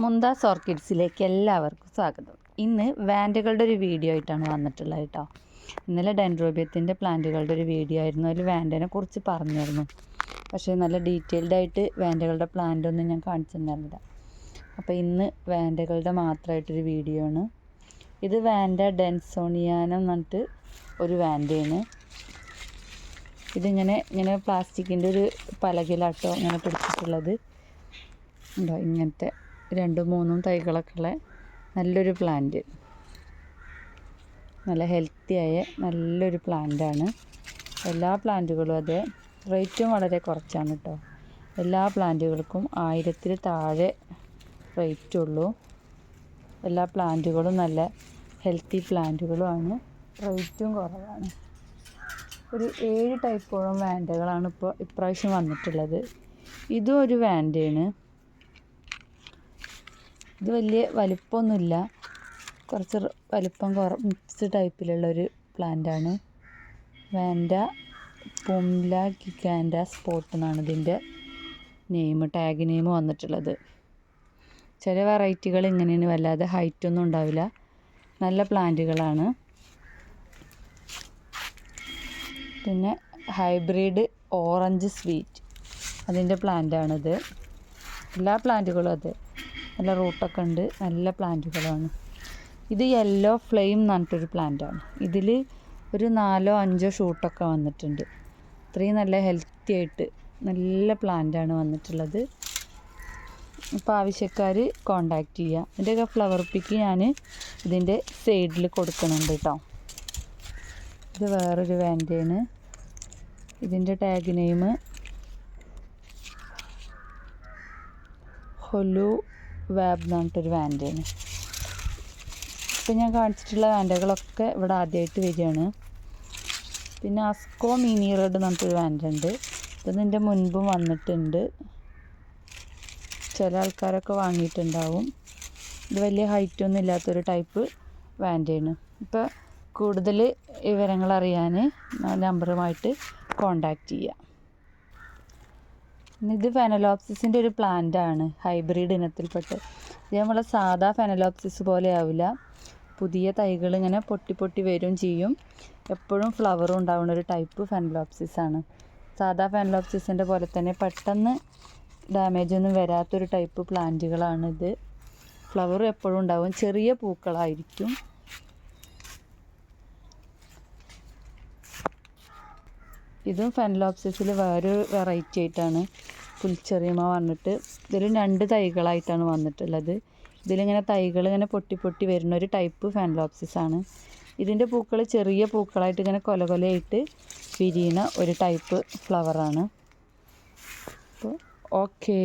മുന്താസ് ഓർക്കിഡ്സിലേക്ക് എല്ലാവർക്കും സ്വാഗതം. ഇന്ന് വാൻഡുകളുടെ ഒരു വീഡിയോ ആയിട്ടാണ് വന്നിട്ടുള്ളത് കേട്ടോ. ഇന്നലെ ഡെൻഡ്രോബിയത്തിന്റെ പ്ലാന്റുകളുടെ ഒരു വീഡിയോ ആയിരുന്നു. അതിൽ വാൻഡനെ കുറിച്ച് പറഞ്ഞിരുന്നു. പക്ഷേ നല്ല ഡീറ്റെയിൽഡ് ആയിട്ട് വാൻഡുകളുടെ പ്ലാന്റ് ഒന്നും ഞാൻ കാണിച്ചിട്ടുണ്ടായിരുന്നില്ല. അപ്പോൾ ഇന്ന് വാൻഡുകളുടെ മാത്രമായിട്ടൊരു വീഡിയോ ആണ്. ഇത് വാൻഡ ഡെൻസോണിയാനം എന്ന് പറഞ്ഞിട്ട് ഒരു വാൻഡയാണ് ഇതിങ്ങനെ ഇങ്ങനെ പ്ലാസ്റ്റിക്കിന്റെ ഒരു പലകിലാട്ടോ ഇങ്ങനെ പിടിച്ചിട്ടുള്ളത്. ഇങ്ങനത്തെ രണ്ടും മൂന്നും തൈകളൊക്കെ ഉള്ള നല്ലൊരു പ്ലാന്റ് നല്ല ഹെൽത്തിയായ നല്ലൊരു പ്ലാന്റാണ് എല്ലാ പ്ലാന്റുകളും അതെ റേറ്റും വളരെ കുറച്ചാണ് കേട്ടോ എല്ലാ പ്ലാന്റുകൾക്കും ആയിരത്തിൽ താഴെ റേറ്റ് ഉള്ളൂ. എല്ലാ പ്ലാന്റുകളും നല്ല ഹെൽത്തി പ്ലാന്റുകളുമാണ് റേറ്റും കുറവാണ്. ഒരു ഏഴ് ടൈപ്പോളം വാൻഡകളാണ് ഇപ്പോൾ ഇപ്രാവശ്യം വന്നിട്ടുള്ളത്. ഇതും ഒരു വാൻഡയാണ് ഇത് വലിയ വലിപ്പമൊന്നുമില്ല. കുറച്ച് വലിപ്പം കുറച്ച് പ്ലാന്റ് പ്ലാന്റാണ് വാൻഡ പൊംല ഗിഗാൻഡ സ്പോട്ട് എന്നാണ് ഇതിന്റെ നെയിം ടാഗ് നെയിം വന്നിട്ടുള്ളത്. ചില വെറൈറ്റികൾ ഇങ്ങനെയാണ് വല്ലാതെ ഹൈറ്റ് ഒന്നും ഉണ്ടാവില്ല. നല്ല പ്ലാന്റുകളാണ് പിന്നെ ഹൈബ്രിഡ് ഓറഞ്ച് സ്വീറ്റ് അതിന്റെ പ്ലാന്റാണിത് എല്ലാ പ്ലാന്റുകളും അതെ. നല്ല റൂട്ടൊക്കെ ഉണ്ട്. നല്ല പ്ലാന്റുകളാണ്. ഇത് യെല്ലോ ഫ്ലെയിം എന്ന് പറഞ്ഞിട്ടൊരു പ്ലാന്റാണ്. ഇതിൽ ഒരു നാലോ അഞ്ചോ ഷൂട്ടൊക്കെ വന്നിട്ടുണ്ട്. ഇത്രയും നല്ല ഹെൽത്തി ആയിട്ട് നല്ല പ്ലാന്റാണ് വന്നിട്ടുള്ളത്. അപ്പോൾ ആവശ്യക്കാർ കോണ്ടാക്ട് ചെയ്യുക ഇതിന്റെയൊക്കെ ഫ്ലവർ പിക്ക് ഞാൻ ഇതിന്റെ സൈഡിൽ കൊടുക്കുന്നുണ്ട് കേട്ടോ ഇത് വേറൊരു വാന്റെയാണ് ഇതിന്റെ ടാഗ് നെയിം ഹൊലു വാബ് എന്ന് പറഞ്ഞിട്ടൊരു വാന്റെയാണ് ഇപ്പം ഞാൻ കാണിച്ചിട്ടുള്ള വാന്റകളൊക്കെ ഇവിടെ ആദ്യമായിട്ട് വരികയാണ്. പിന്നെ അസ്കോ മിനി റെഡ് എന്ന് പറഞ്ഞിട്ടൊരു വാൻഡ ഉണ്ട്. ഇത് ഇതിന്റെ മുൻപും വന്നിട്ടുണ്ട്. ചില ആൾക്കാരൊക്കെ വാങ്ങിയിട്ടുണ്ടാവും. ഇത് വലിയ ഹൈറ്റ് ഒന്നും ഇല്ലാത്തൊരു ടൈപ്പ് വാൻഡയാണ് ഇപ്പോൾ കൂടുതൽ വിവരങ്ങൾ അറിയാൻ നമ്പറുമായിട്ട് കോണ്ടാക്റ്റ് ചെയ്യുക ഇത് ഫെനലോപ്സിസിന്റെ ഒരു പ്ലാന്റ് ആണ് ഹൈബ്രിഡ് ഇനത്തിൽപ്പെട്ട്. ഇത് നമ്മളെ സാധാ ഫെനലോപ്സിസ് പോലെ ആവില്ല. പുതിയ തൈകൾ ഇങ്ങനെ പൊട്ടി പൊട്ടി വരും ചെയ്യും. എപ്പോഴും ഫ്ലവറും ഉണ്ടാവുന്ന ഒരു ടൈപ്പ് ഫെനലോപ്സിസ് ആണ്. സാധാ ഫെനലോപ്സിസിന്റെ പോലെ തന്നെ പെട്ടെന്ന് ഡാമേജ് ഒന്നും വരാത്തൊരു ടൈപ്പ് പ്ലാന്റുകളാണ് ഇത് ഫ്ലവറും എപ്പോഴും ഉണ്ടാവും. ചെറിയ പൂക്കളായിരിക്കും. ഇതും ഫെൻലോപ്സിസിൽ വേറൊരു വെറൈറ്റി ആയിട്ടാണ്. പുൽച്ചെറിയമ വന്നിട്ട് ഇതിലും രണ്ട് തൈകളായിട്ടാണ് വന്നിട്ടുള്ളത്. ഇതിലിങ്ങനെ തൈകൾ ഇങ്ങനെ പൊട്ടി പൊട്ടി വരുന്ന ഒരു ടൈപ്പ് ഫെൻലോപ്സിസ് ആണ്. ഇതിന്റെ പൂക്കൾ ചെറിയ പൂക്കളായിട്ട് ഇങ്ങനെ കൊല കൊലയായിട്ട് വിരിയുന്ന ഒരു ടൈപ്പ് ഫ്ലവറാണ് അപ്പോൾ ഓക്കേ